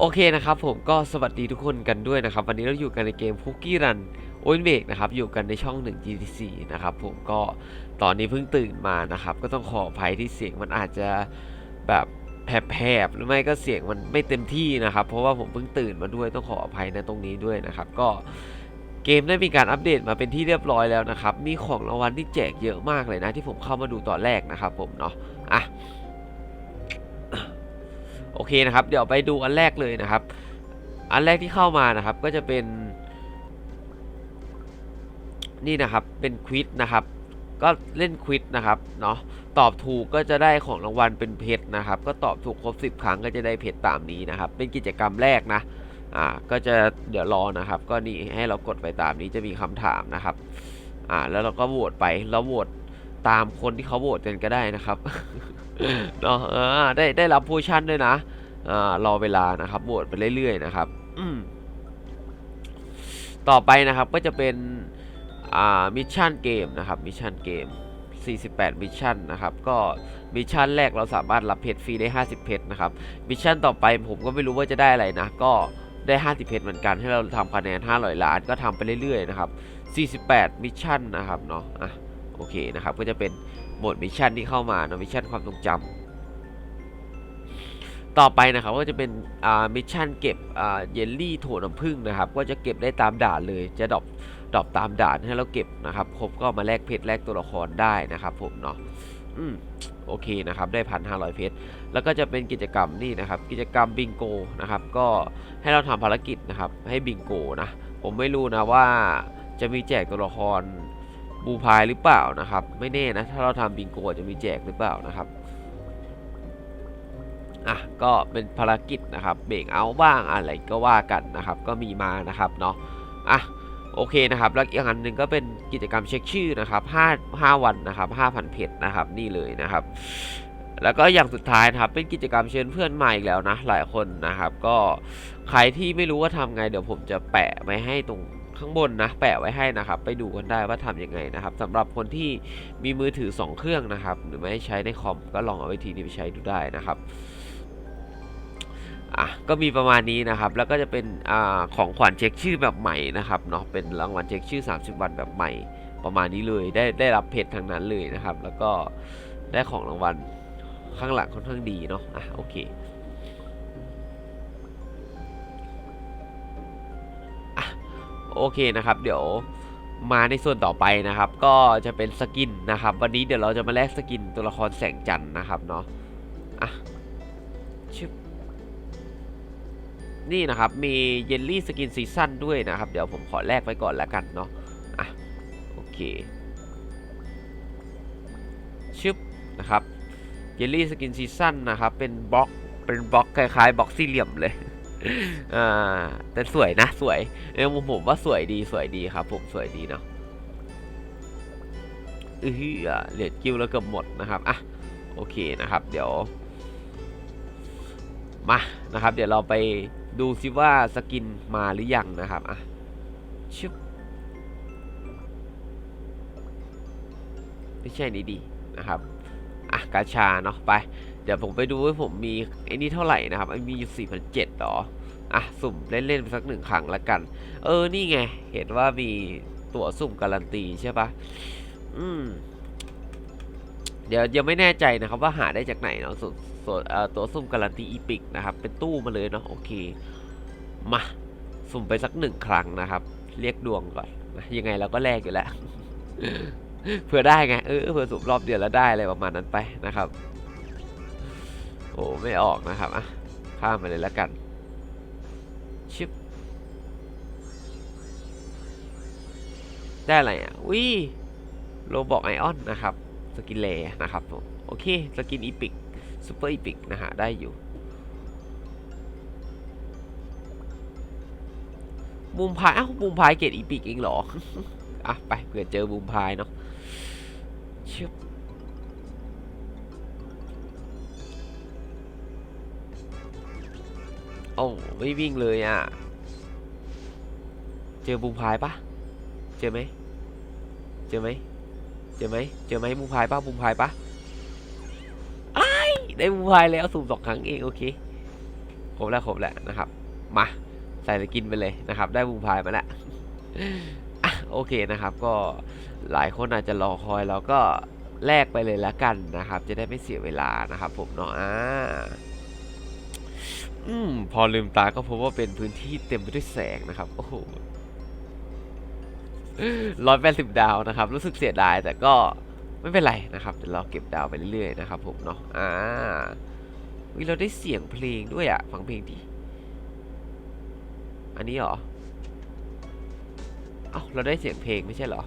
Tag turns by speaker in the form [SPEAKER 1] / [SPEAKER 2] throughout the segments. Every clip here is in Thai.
[SPEAKER 1] โอเคนะครับผมก็สวัสดีทุกคนกันด้วยนะครับ วันนี้เราอยู่กันในเกม Cookie Run โอ n นเบกนะครับอยู่กันในช่อง 1 GTC นะครับผมก็ตอนนี้เพิ่งตื่นมานะครับ ก็ต้องขออภัยที่เสียงมันอาจจะแบบแผบๆหรือไม่ก็เสียงมันไม่เต็มที่นะครับ เพราะว่าผมเพิ่งตื่นมาด้วยต้องขออภัยในตรงนี้ด้วยนะครับ ก็เกมได้มีการอัปเดตมาเป็นที่เรียบร้อยแล้วนะครับ มีของรางวัลที่แจกเยอะมากเลยนะ ที่ผมเข้ามาดูตอนแรกนะครับ ผมเนาะอะ โอเคนะครับ เดี๋ยวไปดูอันแรกเลยนะครับ อันแรกที่เข้ามานะครับ ก็จะเป็น นี่นะครับ เป็นควิดนะครับ ก็เล่นควิดนะครับเนาะตอบถูกก็จะได้ของรางวัลเป็นเพชรนะครับ ก็ตอบถูกครบ 10 ครั้งก็จะได้เพชรตามนี้นะครับ เป็นกิจกรรมแรกนะอ่าก็จะเดี๋ยวรอนะครับ ก็นี่ให้เรากดไปตามนี้จะมีคำถามนะครับอ่าแล้วเราก็โหวตไปแล้วโหวต ตามคนที่เขาโหวตกันก็ได้นะครับเนาะอ่าได้ได้รับโพชั่นด้วยนะอ่ารอเวลานะครับโหวตไปเรื่อยๆนะครับอืมต่อไปนะครับก็จะเป็นอ่ามิชชั่นเกมนะครับมิชชั่นเกม 48 มิชชั่นนะครับ ก็มิชชั่นแรกเราสามารถรับเพชรฟรีได้ 50 เพชรนะครับ มิชชั่นต่อไปผมก็ไม่รู้ว่าจะได้อะไรนะ ก็ได้ 50 เพชรเหมือนกัน ให้เราทำคะแนน 500 ล้านก็ทำไปเรื่อยๆนะครับ 48 มิชชั่นนะครับเนาะอะ โอเคนะครับ ก็จะเป็นโหมดมิชชั่นที่เข้ามานะมิชชั่นความทรงจำต่อไปนะครับก็จะเป็นอ่ามิชชั่นเก็บอ่าเยลลี่ถั่วน้ำผึ้งนะครับ ก็จะเก็บได้ตามด่านเลยจะดรอปดรอปตามด่านให้เราเก็บนะครับครบก็มาแลกเพชรแลกตัวละครได้นะครับ ผมเนาะอืมโอเคนะครับได้พันห้าร้อยเพชรแล้วก็จะเป็นกิจกรรมนี่นะครับ กิจกรรมบิงโกนะครับ ก็ให้เราทำภารกิจนะครับ ให้บิงโกนะผมไม่รู้นะว่าจะมีแจกตัวละคร บูพายหรือเปล่านะครับ ไม่แน่นะ ถ้าเราทำบิงโกจะมีแจกหรือเปล่านะครับอะก็เป็นภารกิจนะครับเบรกเอาบ้างอะไรก็ว่ากันนะครับ ก็มีมานะครับเนาะอะโอเคนะครับ แล้วอีกอันหนึ่งก็เป็นกิจกรรมเช็คชื่อนะครับ5 5วันนะครับ5,000เพชรนะครับนี่เลยนะครับ แล้วก็อย่างสุดท้ายนะครับ เป็นกิจกรรมเชิญเพื่อนมาอีกแล้วนะหลายคนนะครับ ก็ใครที่ไม่รู้ว่าทำไงเดี๋ยวผมจะแปะไว้ให้ตรง ข้างบนนะแปะไว้ให้นะครับ ไปดูกันได้ว่าทำยังไงนะครับสำหรับคนที่มีมือถือ 2 เครื่องนะครับ หรือไม่ใช้ในคอมก็ลองเอาวิธีนี้ไปใช้ดูได้นะครับอะก็มีประมาณนี้นะครับ แล้วก็จะเป็นอ่าของขวัญเช็คชื่อแบบใหม่นะครับเนาะเป็นรางวัลเช็คชื่อ 30 วันแบบใหม่ประมาณนี้เลยได้ได้รับเพจทางนั้นเลยนะครับ แล้วก็ได้ของรางวัลข้างหลังค่อนข้างดีเนาะอะโอเค โอเคนะครับ เดี๋ยวมาในส่วนต่อไปนะครับ ก็จะเป็นสกินนะครับ วันนี้เดี๋ยวเราจะมาแลกสกินตัวละครแสงจันทร์นะครับเนาะอะชึบนี่นะครับ มีเยลลี่สกินซีซั่นด้วยนะครับ เดี๋ยวผมขอแลกไว้ก่อนแล้วกันเนาะอะโอเคชึบนะครับเยลลี่สกินซีซั่นนะครับ เป็นบล็อกเป็นบล็อกคล้ายๆบล็อกสี่เหลี่ยมเลย อ่าแต่สวยนะสวยเออผมผมว่าสวยดีสวยดีครับ ผมสวยดีเนาะเออเหรียญกิวแล้วเกือบหมดนะครับอะโอเคนะครับ เดี๋ยว มานะครับ เดี๋ยวเราไปดูซิว่าสกินมาหรือยังนะครับอะชึบไม่ใช่นี้ดีนะครับ อะกาชาเนาะไป เดี๋ยวผมไปดูว่าผมมีไอ้นี่เท่าไหร่นะครับไอ้มีอยู่สี่พันเจ็ดหรออะสุ่มเล่นๆไปสักหนึ่งครั้งละกัน เออนี่ไง เห็นว่ามีตั๋วสุ่มการันตีใช่ปะอืมเดี๋ยวยังไม่แน่ใจนะครับว่าหาได้จากไหนเนาะส่วนส่วนตัวสุ่มการันตีอีพิกนะครับ เป็นตู้มาเลยเนาะโอเค มาสุ่มไปสักหนึ่งครั้งนะครับ เรียกดวงก่อนนะยังไงเราก็แลกอยู่แล้วเผื่อได้ไงเออเผื่อสุ่มรอบเดียวแล้วได้อะไรประมาณนั้นไปนะครับ โอ้ไม่ออกนะครับอะข้ามไปเลยแล้วกัน ชิป ได้อะไรอะวิโลบอกไอออนนะครับ สกินเลนะครับผมโอเค สกินอีพิกซูเปอร์อีพิกนะฮะ ได้อยู่บูมพายอ้าวบูมพายเกรดอีพิกเองเหรอ อะ ไปเผื่อเจอบูมพายเนาะชึบ โอ้ไม่วิ่งเลยอะ เจอบูพายปะเจอไหมเจอไหมเจอไหมเจอไหมบูพายปะบูพายปะไอ้ได้บูพายแล้วสุ่มสองครั้งเองโอเคครบแล้วครบแล้วนะครับ มาใส่สกินไปเลยนะครับ ได้บูพายมาแล้วโอเคนะครับก็หลายคนอาจจะรอคอยเราก็แลกไปเลยละกันนะครับ จะได้ไม่เสียเวลานะครับผมเนาะอ่า อืมพอลืมตาก็พบว่าเป็นพื้นที่เต็มไปด้วยแสงนะครับ โอ้โหร้อยแปดสิบดาวนะครับ รู้สึกเสียดายแต่ก็ไม่เป็นไรนะครับเดี๋ยวเราเก็บดาวไปเรื่อยๆนะครับผมเนาะอ่าวิเราได้เสียงเพลงด้วยอะฟังเพลงดีอันนี้เหรอเอ้าเราได้เสียงเพลงไม่ใช่เหรอ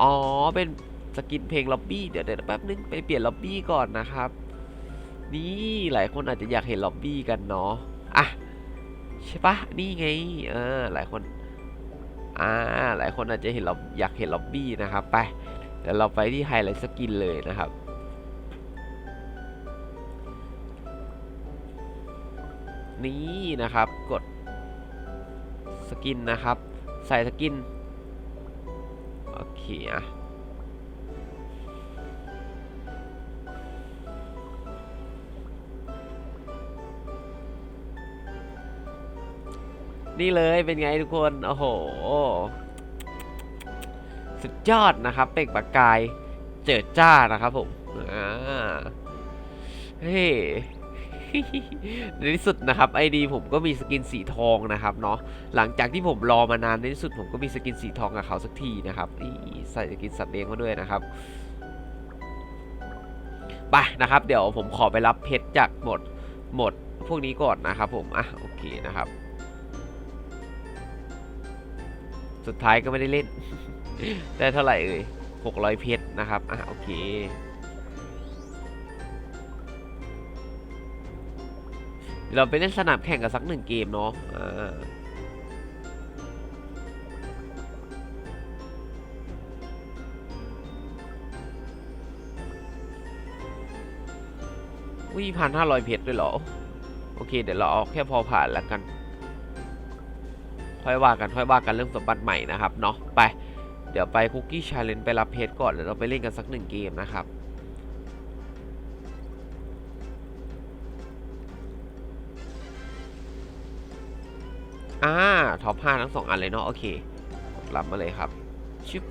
[SPEAKER 1] อ๋อเป็น สกินเพลงล็อบบี้เดี๋ยวเดี๋ยวแป๊บนึงไปเปลี่ยนล็อบบี้ก่อนนะครับ นี่หลายคนอาจจะอยากเห็นล็อบบี้กันเนาะอะใช่ปะนี่ไงเออหลายคนอ่าหลายคนอาจจะเห็นล็อบอยากเห็นล็อบบี้นะครับไปเดี๋ยวเราไปที่ไฮไลท์สกินเลยนะครับนี่นะครับกดสกินนะครับ ใส่สกิน โอเคอะ นี่เลยเป็นไงทุกคน โอ้โห สุดยอดนะครับ เปล่งประกาย เจิดจ้านะครับผมอ่าเฮ้ในที่สุดนะครับไอดีผมก็มีสกินสีทองนะครับเนาะหลังจากที่ผมรอมานานในที่สุดผมก็มีสกินสีทองกับเขาสักทีนะครับนี่ใส่สกินสัตว์เลี้ยงมาด้วยนะครับไปนะครับ เดี๋ยวผมขอไปรับเพชรจากหมดหมดพวกนี้ก่อนนะครับผมอะโอเคนะครับ สุดท้ายก็ไม่ได้เล่น ได้เท่าไหร่เอ่ย600 เพชรนะครับ อะโอเค เราไปเล่นสนามแข่งกันสักหนึ่งเกมเนาะอ่าวิพันห้าร้อยเพชรด้วยเหรอ โอเค เดี๋ยวเราเอาแค่พอผ่านแล้วกัน ค่อยว่ากันค่อยว่ากันเรื่องสมบัติใหม่นะครับเนาะไป เดี๋ยวไปคุกกี้ชาเลนจ์ไปรับเพชรก่อนเดี๋ยวเราไปเล่นกันสักหนึ่งเกมนะครับอ่าท็อป5ทั้งสองอันเลยเนาะโอเครับมาเลยครับชิป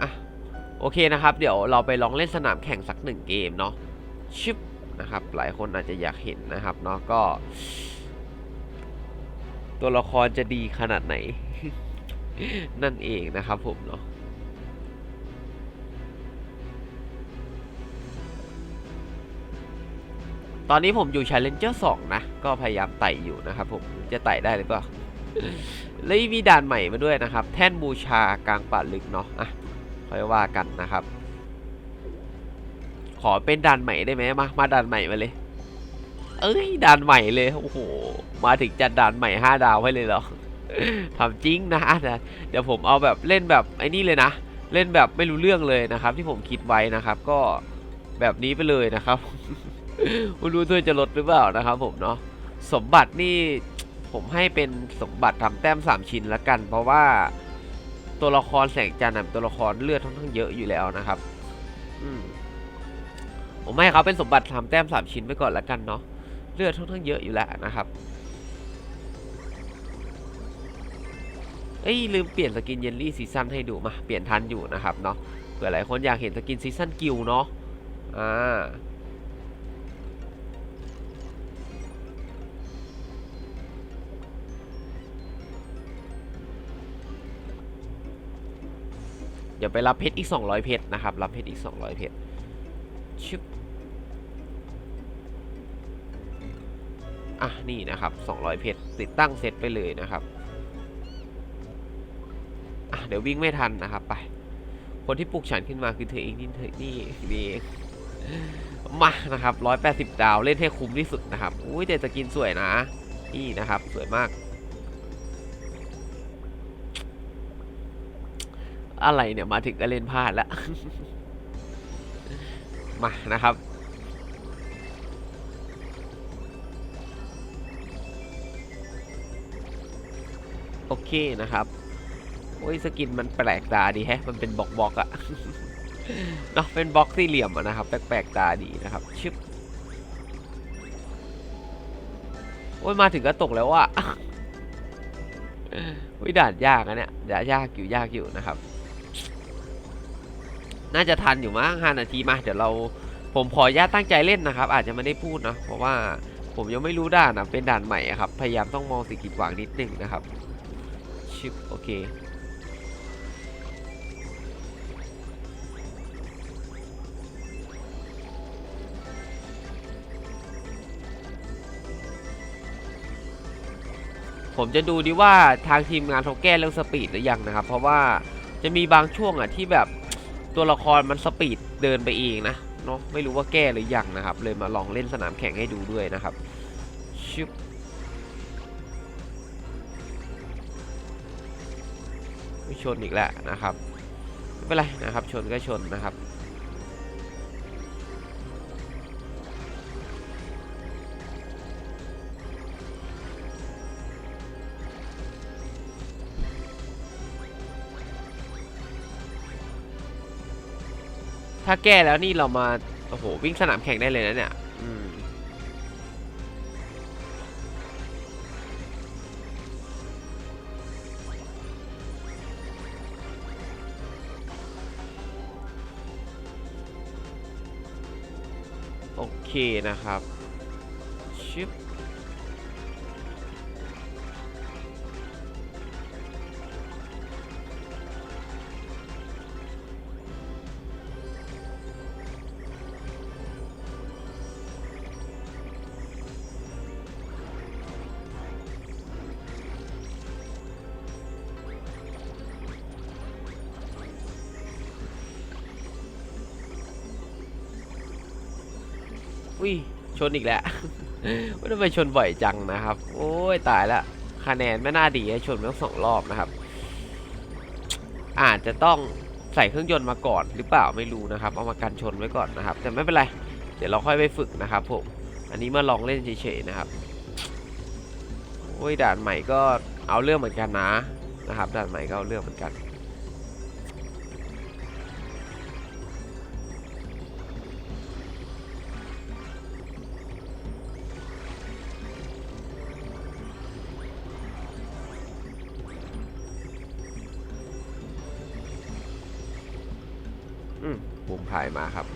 [SPEAKER 1] อะโอเคนะครับ เดี๋ยวเราไปลองเล่นสนามแข่งสักหนึ่งเกมเนาะชิป นะครับ หลายคนอาจจะอยากเห็นนะครับเนาะก็ ตัวละครจะดีขนาดไหน นั่นเองนะครับผมเนาะตอนนี้ผมอยู่ Challenger 2 นะ ก็พยายามไต่อยู่นะครับผมจะไต่ได้หรือเปล่าแล้วมีด่านใหม่มาด้วยนะครับ แท่นบูชากลางป่าลึกเนาะอะค่อยว่ากันนะครับ อเป็นด่านใหม่ได้ไหมมา มาด่านใหม่มาเลย เอ้ยด่านใหม่เลยโอ้โหมาถึงจัดด่านใหม่5ดาวให้เลยเหรอทำจริงนะเดี๋ยวผมเอาแบบเล่นแบบไอ้นี่เลยนะเล่นแบบไม่รู้เรื่องเลยนะครับ ที่ผมคิดไว้นะครับ ก็แบบนี้ไปเลยนะครับไม่รู้ด้วยจะลดหรือเปล่านะครับ ผมเนาะสมบัตินี่ผมให้เป็นสมบัติทำแต้ม 3 ชิ้นละกัน เพราะว่าตัวละครแสงจันทร์ตัวละครเลือดค่อนข้างเยอะอยู่แล้วนะครับ อืม ผมให้เขาเป็นสมบัติทำแต้ม3ชิ้นไปก่อนละกันเนาะเลือดค่อนข้างเยอะอยู่แล้วนะครับเอ้ยลืมเปลี่ยนสกินเยลลี่ซีซั่นให้ดูมาเปลี่ยนทันอยู่นะครับเนาะเผื่อหลายคนอยากเห็นสกินซีซั่นกิลเนาะอ่าเดี๋ยวไปรับเพชรอีก 200 เพชรนะครับ รับเพชรอีก 200 เพชร ชึบอะ นี่นะครับ 200 เพชรติดตั้งเซตไปเลยนะครับ อะ เดี๋ยววิ่งไม่ทันนะครับ ไป คนที่ปลุกฉันขึ้นมาคือเธอเองนี่เธอนี่นี่เองมานะครับ 180 ดาวเล่นให้คุ้มที่สุดนะครับ อุ้ยแต่จะกินสวยนะ นี่นะครับ สวยมาก อะไรเนี่ย มาถึงก็เล่นพลาดแล้ว มานะครับ โอเคนะครับโออ้ยสกินมันแปลกตาดีแฮะ มันเป็นบล็อกบล็อกๆอะเนาะเป็นบล็อกสี่เหลี่ยมอะนะครับ แปลกๆตาดีนะครับ ชึบโอ้ยมาถึงก็ตกแล้วอะวิด่านยากอะเนี่ยด่านยากอยู่ยากอยู่นะครับ น่าจะทันอยู่มั้งห้านาทีมาเดี๋ยวเราผมขออนุญาตตั้งใจเล่นนะครับ อาจจะไม่ได้พูดนะเพราะว่าผมยังไม่รู้ด่านนะเป็นด่านใหม่ครับ พยายามต้องมองสิ่งกีดขวางนิดนึงนะครับชิปโอเคผมจะดูดิว่าทางทีมงานเขาแก้เรื่องสปีดหรือยังนะครับ เพราะว่าจะมีบางช่วงอะที่แบบ ตัวละครมันสปีดเดินไปเองนะเนาะไม่รู้ว่าแก้หรือยังนะครับ เลยมาลองเล่นสนามแข่งให้ดูด้วยนะครับชิบไม่ชนอีกแล้วนะครับไม่เป็นไรนะครับ ชนก็ชนนะครับ ถ้าแก้แล้วนี่เรามา โอ้โห วิ่งสนามแข่งได้เลยนะเนี่ยโอเคนะครับ อุ้ยชนอีกแล้วว่าทำไมชนบ่อยจังนะครับ โอ้ยตายละคะแนนไม่น่าดีให้ชนมาทั้งสองรอบนะครับ อาจจะต้องใส่เครื่องยนต์มาก่อนหรือเปล่าไม่รู้นะครับ เอามากันชนไว้ก่อนนะครับ แต่ไม่เป็นไร เดี๋ยวเราค่อยไปฝึกนะครับผมอันนี้มาลองเล่นเฉยๆนะครับโอ้ยด่านใหม่ก็เอาเรื่องเหมือนกันนะนะครับ ด่านใหม่ก็เอาเรื่องเหมือนกัน ผมถ่ายมาครับ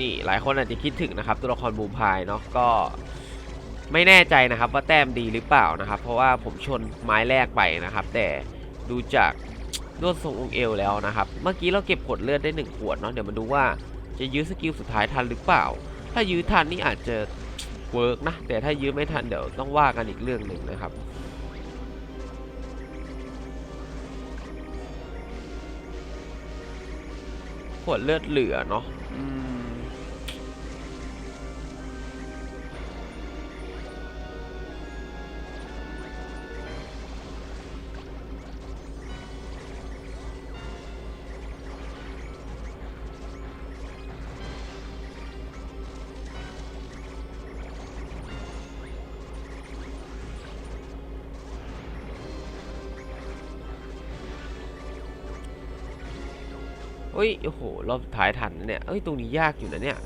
[SPEAKER 1] นี่หลายคนอาจจะคิดถึงนะครับ ตัวละครบูมพายเนาะก็ไม่แน่ใจนะครับว่าแต้มดีหรือเปล่านะครับ เพราะว่าผมชนไม้แรกไปนะครับ แต่ดูจากลวดทรงองค์เอวแล้วนะครับ เมื่อกี้เราเก็บผลเลือดได้หนึ่งขวดเนาะเดี๋ยวมาดูว่าจะยื้อสกิลสุดท้ายทันหรือเปล่า ถ้ายื้อทันนี่อาจจะเวิร์กนะ แต่ถ้ายื้อไม่ทันเดี๋ยวต้องว่ากันอีกเรื่องหนึ่งนะครับขวดเลือดเหลือเนาะอืม้ยโอ้โหรอบท้ายทันนะเนี่ยเอ้ยตรงนี้ยากอยู่นะเนี่ย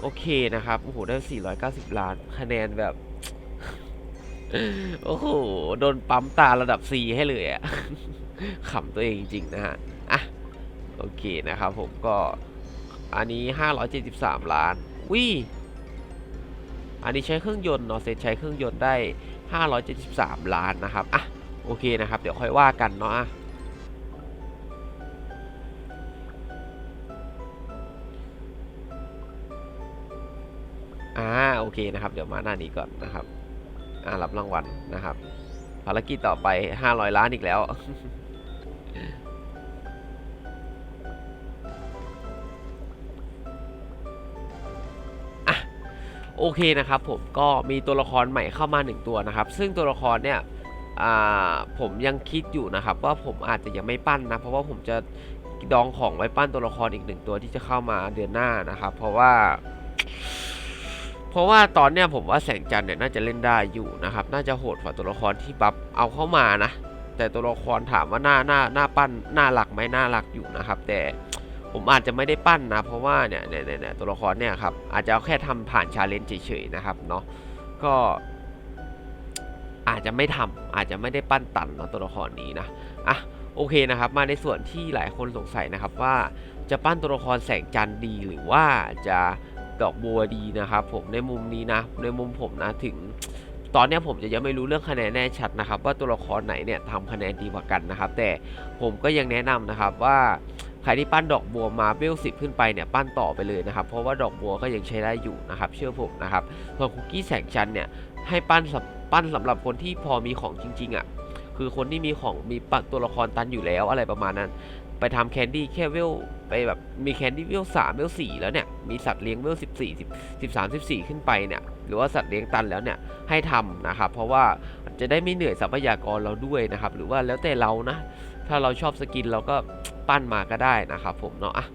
[SPEAKER 1] โอเคนะครับโอ้โหได้ 490 ล้านคะแนนแบบโอ้โหโดนปั๊มตาระดับ C ให้เลยอะขำตัวเองจริงๆนะฮะอะโอเคนะครับผมก็อันนี้ 573 ล้านวิอันนี้ใช้เครื่องยนต์เนาะเซตใช้เครื่องยนต์ได้ 573 ล้านนะครับอะโอเคนะครับ เดี๋ยวค่อยว่ากันเนาะ อ่าโอเคนะครับเดี๋ยวมาหน้านี้ก่อนนะครับอ่ารับรางวัลนะครับ ภารกิจต่อไป 500 ล้านอีกแล้วโอเคนะครับผมก็มีตัวละครใหม่เข้ามา1ตัวนะครับ ซึ่งตัวละครเนี่ยผมยังคิดอยู่นะครับ ว่าผมอาจจะยังไม่ปั้นนะ เพราะว่าผมจะดองของไว้ปั้นตัวละครอีกหนึ่งตัวที่จะเข้ามาเดือนหน้านะครับ เพราะว่า เพราะว่าตอนเนี้ยผมว่าแสงจันทร์เนี่ยน่าจะเล่นได้อยู่นะครับ น่าจะโหดกว่าตัวละครที่บัฟเอาเข้ามานะ แต่ตัวละครถามว่าหน้าหน้าหน้าปั้นหน้าหลักไหมหน้าหลักอยู่นะครับ แต่ผมอาจจะไม่ได้ปั้นนะ เพราะว่าเนี่ยเนี่ยเนี่ยตัวละครเนี่ยครับอาจจะเอาแค่ทำผ่านชาเลนจ์เฉยๆนะครับเนาะก็อาจจะไม่ทำอาจจะไม่ได้ปั้นตันเนาะตัวละครนี้นะอะโอเคนะครับมาในส่วนที่หลายคนสงสัยนะครับว่าจะปั้นตัวละครแสงจันทร์ดีหรือว่าจะ ดอกบัวดีนะครับ ผมในมุมนี้นะ ในมุมผมนะถึง ตอนนี้ผมจะยังไม่รู้เรื่องคะแนนแน่ชัดนะครับ ว่าตัวละครไหนเนี่ยทำคะแนนดีกว่ากันนะครับ แต่ผมก็ยังแนะนำนะครับว่าใครที่ปั้นดอกบัวมาเวลสิบขึ้นไปเนี่ยปั้นต่อไปเลยนะครับ เพราะว่าดอกบัวก็ยังใช้ได้อยู่นะครับ เชื่อผมนะครับส่วนคุกกี้แสงจันเนี่ยให้ปั้นสำปั้นสำหรับคนที่พอมีของจริงๆอะคือคนที่มีของมีปัตัวละครตันอยู่แล้วอะไรประมาณนั้น ไปทำแคนดี้แค่เวลไปแบบมีแคนดี้เวลสามเวลสี่แล้วเนี่ยมีสัตว์เลี้ยงเวลสิบสี่สิบสิบสามสิบสี่ขึ้นไปเนี่ยหรือว่าสัตว์เลี้ยงตันแล้วเนี่ยให้ทำนะครับเพราะว่าจะได้ไม่เหนื่อยทรัพยากรเราด้วยนะครับหรือว่าแล้วแต่เรานะ ถ้าเราชอบสกินเราก็ปั้นมาก็ได้นะครับผมเนาะอะ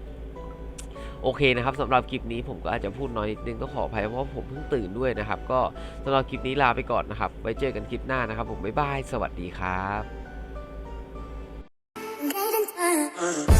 [SPEAKER 1] โอเคนะครับสำหรับคลิปนี้ผมก็อาจจะพูดน้อยนิดนึงต้องขออภัยเพราะผมเพิ่งตื่นด้วยนะครับ ก็สำหรับคลิปนี้ลาไปก่อนนะครับ ไว้เจอกันคลิปหน้านะครับ ผมบ๊ายบายสวัสดีครับ Uh-huh.